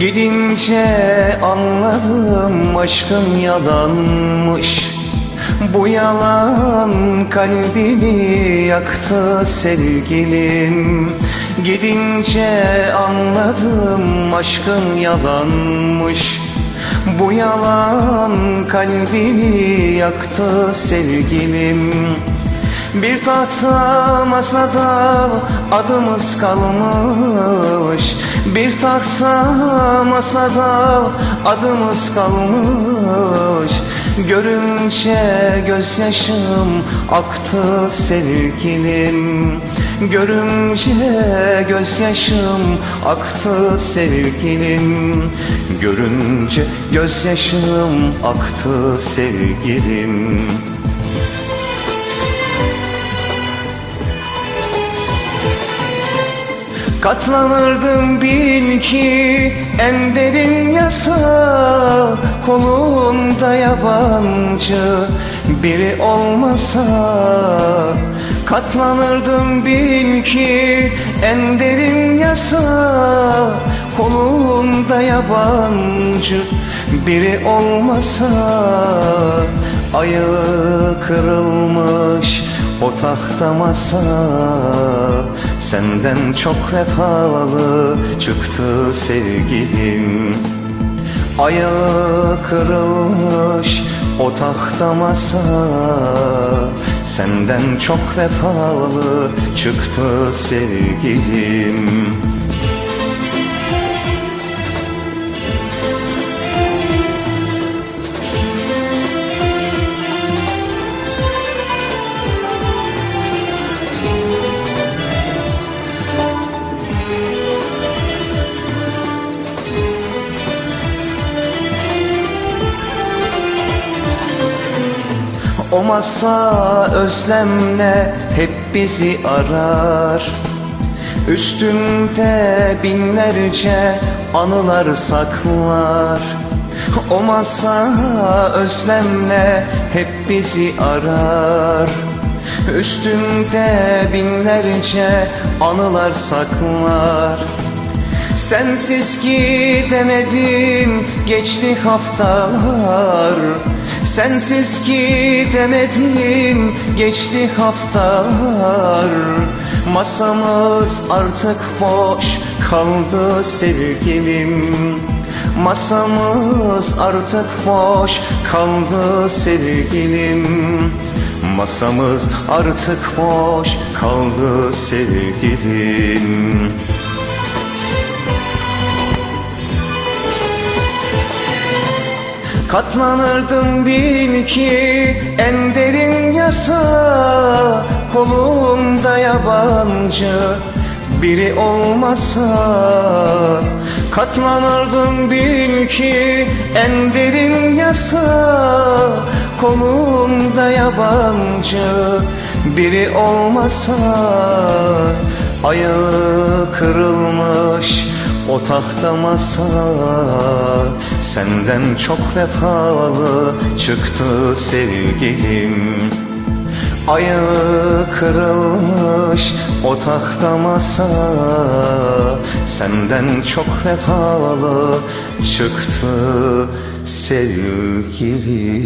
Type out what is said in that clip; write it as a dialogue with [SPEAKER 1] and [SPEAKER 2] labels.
[SPEAKER 1] Gidince anladım aşkın yalanmış. Bu yalan kalbimi yaktı sevgilim. Gidince anladım aşkın yalanmış. Bu yalan kalbimi yaktı sevgilim bir tahta masada adımız kalmış. Bir tahta masada adımız kalmış. Görünce gözyaşım aktı sevgilim. Görünce gözyaşım aktı sevgilim. Görünce gözyaşım aktı sevgilim Katlanırdım bil ki en derin yasa Kolunda yabancı biri olmasa. Katlanırdım bil ki en derin yasa Kolunda yabancı biri olmasa Ayağı kırılmış o tahta masa. Senden çok vefalı çıktı sevgilim. Ayağı kırılmış o tahta masa. Senden çok vefalı çıktı sevgilim O masa özlemle hep bizi arar. Üstünde binlerce anılar saklar. O masa özlemle hep bizi arar. Üstünde binlerce anılar saklar. Sensiz gidemedim geçti haftalar Sensiz gidemedim geçti haftalar. Masamız artık boş kaldı sevgilim. Masamız artık boş kaldı sevgilim. Masamız artık boş kaldı sevgilim Katlanırdım bil ki en derin yasa Kolumda yabancı biri olmasa. Katlanırdım bil ki en derin yasa Kolumda yabancı biri olmasa. Ayağı kırılmış o tahta masa Senden çok vefalı çıktı sevgilim. Ayağı kırılmış o tahta masa Senden çok vefalı çıktı sevgilim